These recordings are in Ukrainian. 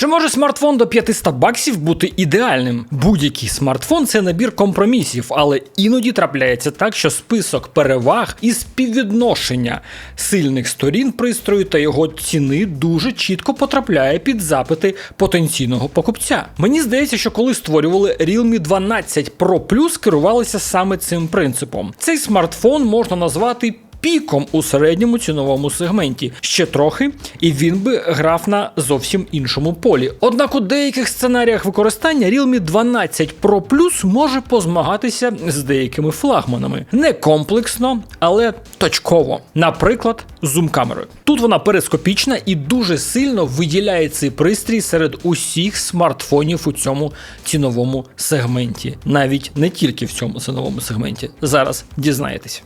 Чи може смартфон до 500 баксів бути ідеальним? Будь-який смартфон це набір компромісів, але іноді трапляється так, що список переваг і співвідношення сильних сторін пристрою та його ціни дуже чітко потрапляє під запити потенційного покупця. Мені здається, що коли створювали Realme 12 Pro Plus, керувалися саме цим принципом. Цей смартфон можна назвати піком у середньому ціновому сегменті. Ще трохи, і він би грав на зовсім іншому полі. Однак у деяких сценаріях використання Realme 12 Pro Plus може позмагатися з деякими флагманами. Не комплексно, але точково. Наприклад, зум-камерою. Тут вона перископічна і дуже сильно виділяє цей пристрій серед усіх смартфонів у цьому ціновому сегменті. Навіть не тільки в цьому ціновому сегменті. Зараз дізнаєтесь.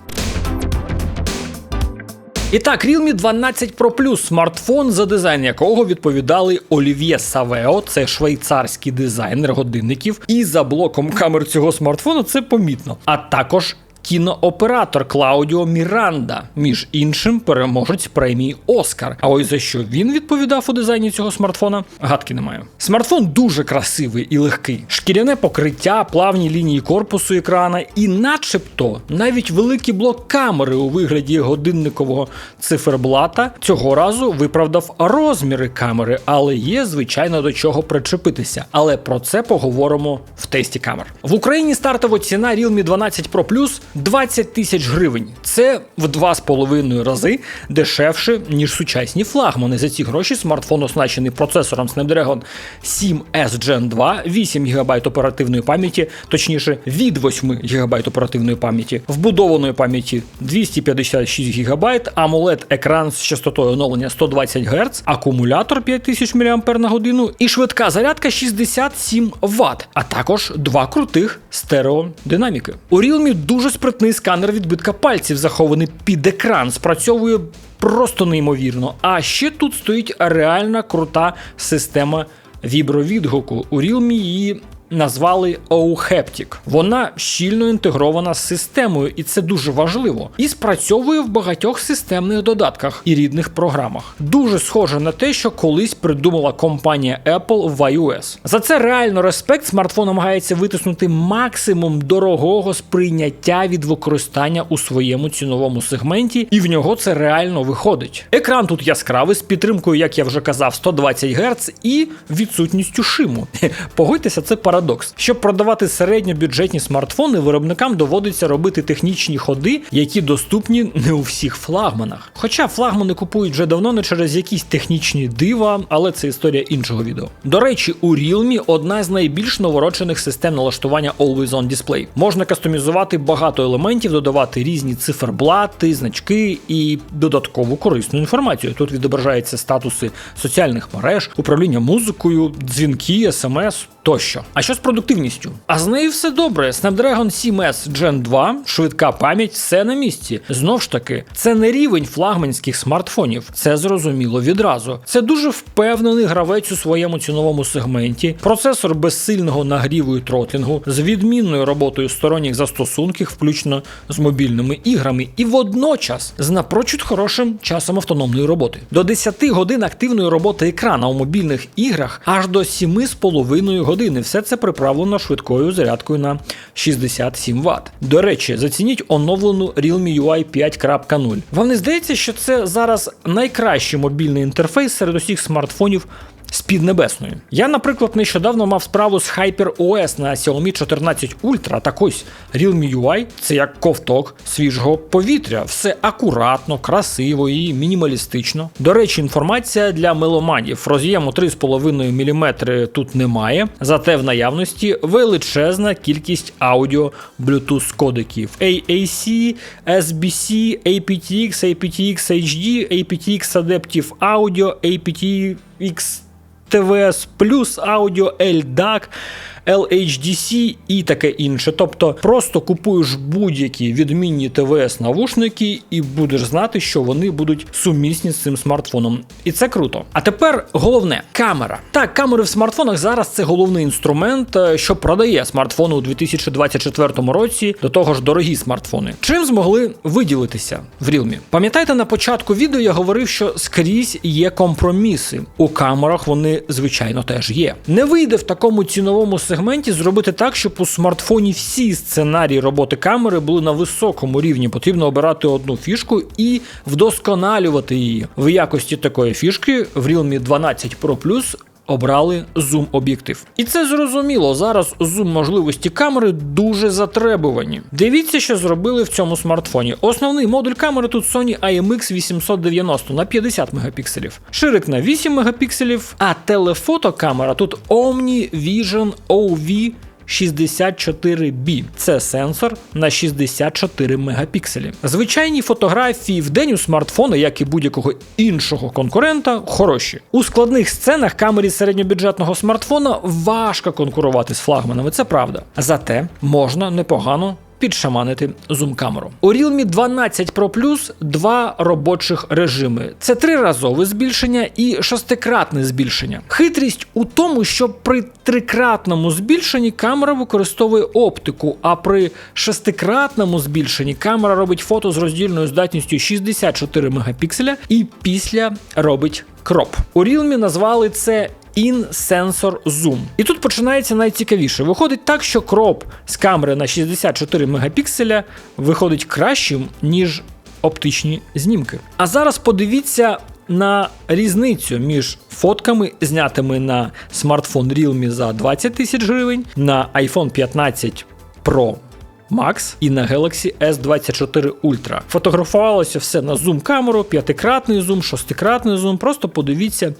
І так, Realme 12 Pro Plus смартфон, за дизайн якого відповідали Олів'є Савео, це швейцарський дизайнер годинників, і за блоком камер цього смартфону це помітно. А також кінооператор Клаудіо Міранда, між іншим, переможець премії Оскар. А ось за що він відповідав у дизайні цього смартфона, гадки немає. Смартфон дуже красивий і легкий, шкіряне покриття, плавні лінії корпусу екрана, і, начебто, навіть великий блок камери у вигляді годинникового циферблата цього разу виправдав розміри камери, але є, звичайно, до чого причепитися. Але про це поговоримо в тесті камер. В Україні стартова ціна Realme 12 Pro Plus 20 тисяч гривень. Це в 2,5 рази дешевше, ніж сучасні флагмани. За ці гроші смартфон оснащений процесором Snapdragon 7S Gen 2, 8 ГБ оперативної пам'яті, точніше від 8 ГБ оперативної пам'яті, вбудованої пам'яті 256 ГБ, AMOLED екран з частотою оновлення 120 Гц, акумулятор 5000 мАч і швидка зарядка 67 Вт, а також два крутих стереодинаміки. У Realme дуже спритний сканер відбитка пальців, захований під екран, спрацьовує просто неймовірно. А ще тут стоїть реальна крута система вібровідгуку. У Realme її назвали OHaptic. Вона щільно інтегрована з системою, і це дуже важливо. І спрацьовує в багатьох системних додатках і рідних програмах. Дуже схоже на те, що колись придумала компанія Apple в iOS. За це реально респект смартфон намагається витиснути максимум дорогого сприйняття від використання у своєму ціновому сегменті, і в нього це реально виходить. Екран тут яскравий з підтримкою, як я вже казав, 120 Гц і відсутністю шиму. Погодьтеся, це парадокс. Щоб продавати середньобюджетні смартфони, виробникам доводиться робити технічні ходи, які доступні не у всіх флагманах. Хоча флагмани купують вже давно не через якісь технічні дива, але це історія іншого відео. До речі, у Realme одна з найбільш наворочених систем налаштування Always On Display. Можна кастомізувати багато елементів, додавати різні циферблати, значки і додаткову корисну інформацію. Тут відображаються статуси соціальних мереж, управління музикою, дзвінки, смс тощо. А що з продуктивністю? А з нею все добре. Snapdragon 7S Gen 2, швидка пам'ять, все на місці. Знов ж таки, це не рівень флагманських смартфонів, це зрозуміло відразу. Це дуже впевнений гравець у своєму ціновому сегменті, процесор без сильного нагріву і тротлінгу, з відмінною роботою сторонніх застосунків, включно з мобільними іграми, і водночас з напрочуд хорошим часом автономної роботи. До 10 годин активної роботи екрана у мобільних іграх аж до 7,5 години. Все це приправлено швидкою зарядкою на 67 Вт. До речі, зацініть оновлену Realme UI 5.0. Вам не здається, що це зараз найкращий мобільний інтерфейс серед усіх смартфонів з Піднебесною. Я, наприклад, нещодавно мав справу з HyperOS на Xiaomi 14 Ultra. Так ось Realme UI це як ковток свіжого повітря. Все акуратно, красиво і мінімалістично. До речі, інформація для меломанів. Роз'єму 3,5 мм тут немає, зате в наявності величезна кількість аудіо Bluetooth кодеків AAC, SBC, aptX, aptX HD, aptX Adaptive Audio, aptX TVS Plus Audio LDAC, LHDC і таке інше. Тобто просто купуєш будь-які відмінні ТВС навушники і будеш знати, що вони будуть сумісні з цим смартфоном. І це круто. А тепер головне камера. Так, камери в смартфонах зараз це головний інструмент, е, що продає смартфони у 2024 році. До того ж, дорогі смартфони. Чим змогли виділитися в Realme? Пам'ятаєте, на початку відео я говорив, що скрізь є компроміси. У камерах вони, звичайно, теж є. Не вийде в такому ціновому сегменті зробити так, щоб у смартфоні всі сценарії роботи камери були на високому рівні. Потрібно обирати одну фішку і вдосконалювати її. В якості такої фішки в Realme 12 Pro Plus Обрали зум об'єктив. І це зрозуміло. Зараз зум можливості камери дуже затребувані. Дивіться, що зробили в цьому смартфоні. Основний модуль камери тут Sony IMX 890 на 50 мегапікселів, ширик на 8 мегапікселів, а телефотокамера тут Omni Vision OV 64B. Це сенсор на 64 мегапікселі. Звичайні фотографії в день у смартфона, як і будь-якого іншого конкурента, хороші. У складних сценах камері середньобюджетного смартфона важко конкурувати з флагманами, це правда. Зате можна непогано підшаманити зум-камеру. У Realme 12 Pro Plus два робочих режими: це триразове збільшення і шестикратне збільшення. Хитрість у тому, що при трикратному збільшенні камера використовує оптику, а при шестикратному збільшенні камера робить фото з роздільною здатністю 64 мегапікселя і після робить кроп. У Realme назвали це In-Sensor Zoom. І тут починається найцікавіше. Виходить так, що кроп з камери на 64 мегапікселя виходить кращим, ніж оптичні знімки. А зараз подивіться. На різницю між фотками, знятими на смартфон Realme за 20 тисяч гривень, на iPhone 15 Pro Max і на Galaxy S24 Ultra. Фотографувалося все на зум-камеру, п'ятикратний зум, шостикратний зум. Просто подивіться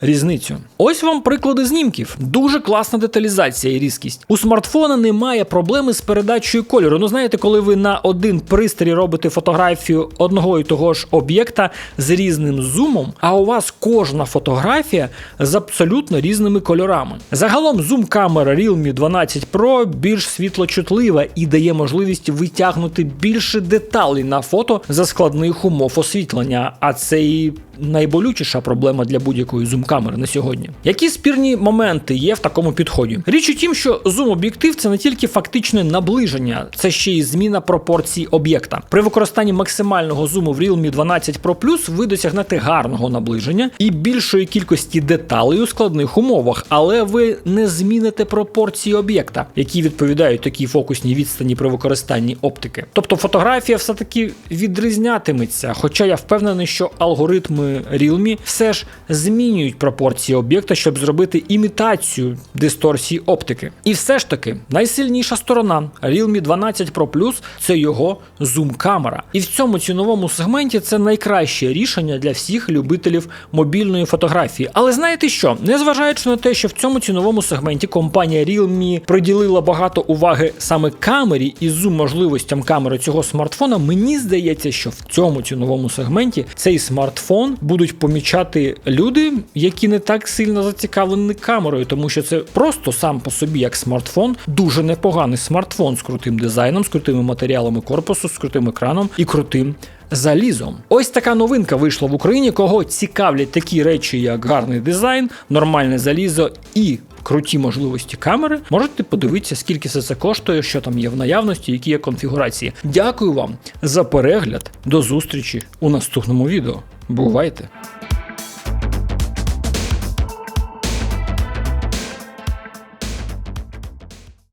різницю. Ось вам приклади знімків. Дуже класна деталізація і різкість. У смартфона немає проблеми з передачею кольору. Ну знаєте, коли ви на один пристрій робите фотографію одного і того ж об'єкта з різним зумом, а у вас кожна фотографія з абсолютно різними кольорами. Загалом зум-камера Realme 12 Pro більш світлочутлива і дає можливість витягнути більше деталей на фото за складних умов освітлення, а це і найболючіша проблема для будь-якої зум-камери на сьогодні. Які спірні моменти є в такому підході? Річ у тім, що зум-об'єктив це не тільки фактичне наближення, це ще й зміна пропорцій об'єкта. При використанні максимального зуму в Realme 12 Pro Plus ви досягнете гарного наближення і більшої кількості деталей у складних умовах, але ви не зміните пропорції об'єкта, які відповідають такій фокусній відстані при використанні оптики. Тобто фотографія все-таки відрізнятиметься, хоча я впевнений, що алгоритми Realme все ж змінюють пропорції об'єкта, щоб зробити імітацію дисторсії оптики. І все ж таки, найсильніша сторона Realme 12 Pro Plus це його зум-камера. І в цьому ціновому сегменті це найкраще рішення для всіх любителів мобільної фотографії. Але знаєте що? Незважаючи на те, що в цьому ціновому сегменті компанія Realme приділила багато уваги саме камері і зум можливостям камери цього смартфона, мені здається, що в цьому ціновому сегменті цей смартфон будуть помічати люди, які не так сильно зацікавлені камерою, тому що це просто сам по собі як смартфон, дуже непоганий смартфон з крутим дизайном, з крутими матеріалами корпусу, з крутим екраном і крутим. Залізом. Ось така новинка вийшла в Україні, кого цікавлять такі речі, як гарний дизайн, нормальне залізо і круті можливості камери. Можете подивитися, скільки все це коштує, що там є в наявності, які є конфігурації. Дякую вам за перегляд. До зустрічі у наступному відео. Бувайте!